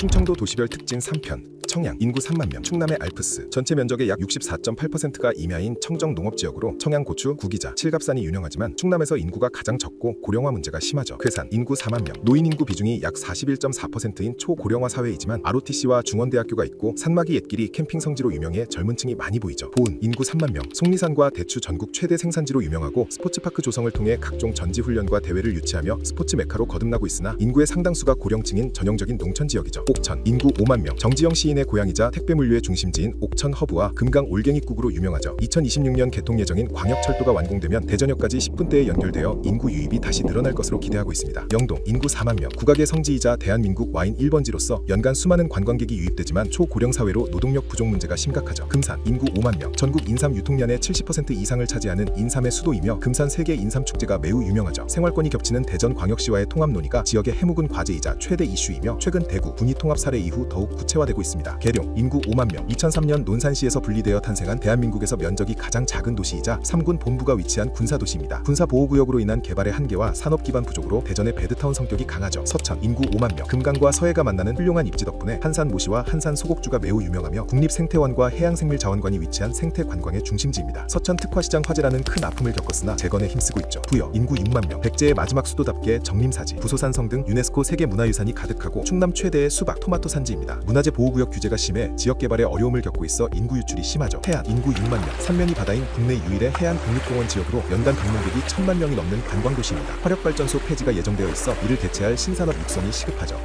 충청도 도시별 특징 3편 청양 인구 3만 명 충남의 알프스 전체 면적의 약 64.8%가 임야인 청정 농업 지역으로 청양 고추, 구기자, 칠갑산이 유명하지만 충남에서 인구가 가장 적고 고령화 문제가 심하죠. 괴산 인구 4만 명 노인 인구 비중이 약 41.4%인 초고령화 사회이지만 ROTC와 중원대학교가 있고 산막이 옛길이 캠핑 성지로 유명해 젊은 층이 많이 보이죠. 보은 인구 3만 명 속리산과 대추 전국 최대 생산지로 유명하고 스포츠파크 조성을 통해 각종 전지 훈련과 대회를 유치하며 스포츠 메카로 거듭나고 있으나 인구의 상당수가 고령층인 전형적인 농촌 지역이죠. 옥천 인구 5만 명 정지영 시인의 고향이자 택배 물류의 중심지인 옥천 허브와 금강 올갱이국으로 유명하죠. 2026년 개통 예정인 광역철도가 완공되면 대전역까지 10분대에 연결되어 인구 유입이 다시 늘어날 것으로 기대하고 있습니다. 영동 인구 4만 명 국악의 성지이자 대한민국 와인 1번지로서 연간 수많은 관광객이 유입되지만 초고령 사회로 노동력 부족 문제가 심각하죠. 금산 인구 5만 명 전국 인삼 유통량의 70% 이상을 차지하는 인삼의 수도이며 금산 세계 인삼 축제가 매우 유명하죠. 생활권이 겹치는 대전 광역시와의 통합 논의가 지역의 해묵은 과제이자 최대 이슈이며 최근 대구 군이 통합 사례 이후 더욱 구체화되고 있습니다. 계룡 인구 5만 명 2003년 논산시에서 분리되어 탄생한 대한민국에서 면적이 가장 작은 도시이자 3군 본부가 위치한 군사도시입니다. 군사보호구역으로 인한 개발의 한계와 산업 기반 부족으로 대전의 배드타운 성격이 강하죠. 서천 인구 5만 명 금강과 서해가 만나는 훌륭한 입지 덕분에 한산 모시와 한산 소곡주가 매우 유명하며 국립생태원과 해양생물자원관이 위치한 생태 관광의 중심지입니다. 서천 특화시장 화재라는 큰 아픔을 겪었으나 재건에 힘쓰고 있죠. 부여 인구 6만 명 백제의 마지막 수도답게 정림사지 부소산성 등 유네스코 세계문화유산이 가득하고 충남 최대의 수박 토마토 산지입니다. 문화재 보호구역 규제가 심해 지역 개발에 어려움을 겪고 있어 인구 유출이 심하죠. 해안 인구 6만 명 삼면이 바다인 국내 유일의 해안 국립공원 지역으로 연간 방문객이 천만 명이 넘는 관광도시입니다. 화력발전소 폐지가 예정되어 있어 이를 대체할 신산업 육성이 시급하죠.